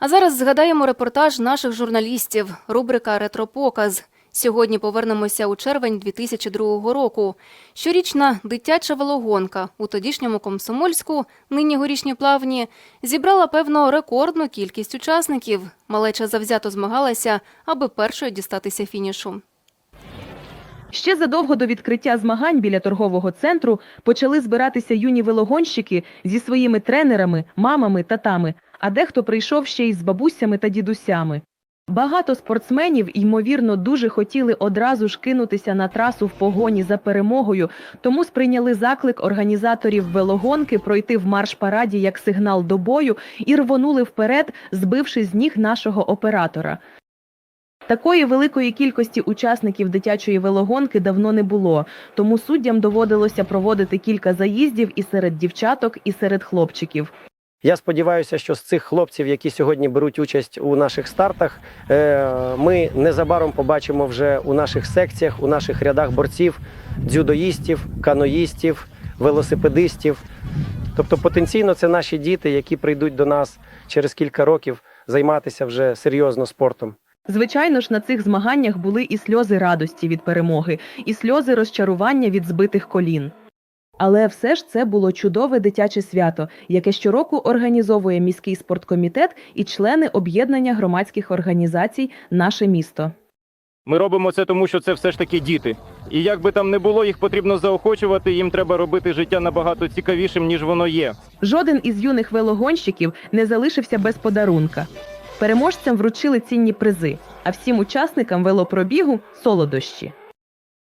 А зараз згадаємо репортаж наших журналістів. Рубрика Ретропоказ. Сьогодні повернемося у червень 2002 року. Щорічна дитяча велогонка у тодішньому Комсомольську, нині горішні плавні, зібрала певно рекордну кількість учасників. Малеча завзято змагалася, аби першою дістатися фінішу. Ще задовго до відкриття змагань біля торгового центру почали збиратися юні велогонщики зі своїми тренерами, мамами, татами, а дехто прийшов ще й з бабусями та дідусями. Багато спортсменів, ймовірно, дуже хотіли одразу ж кинутися на трасу в погоні за перемогою, тому сприйняли заклик організаторів велогонки пройти в марш-параді як сигнал до бою і рвонули вперед, збивши з ніг нашого оператора. Такої великої кількості учасників дитячої велогонки давно не було, тому суддям доводилося проводити кілька заїздів і серед дівчаток, і серед хлопчиків. Я сподіваюся, що з цих хлопців, які сьогодні беруть участь у наших стартах, е, ми незабаром побачимо вже у наших секціях, у наших рядах борців, дзюдоїстів, каноїстів, велосипедистів. Тобто потенційно це наші діти, які прийдуть до нас через кілька років займатися вже серйозно спортом. Звичайно ж, на цих змаганнях були і сльози радості від перемоги, і сльози розчарування від збитих колін. Але все ж це було чудове дитяче свято, яке щороку організовує міський спорткомітет і члени об'єднання громадських організацій Наше місто. Ми робимо це тому, що це все ж таки діти. І як би там не було, їх потрібно заохочувати. Їм треба робити життя набагато цікавішим, ніж воно є. Жоден із юних велогонщиків не залишився без подарунка. Переможцям вручили цінні призи, а всім учасникам велопробігу солодощі.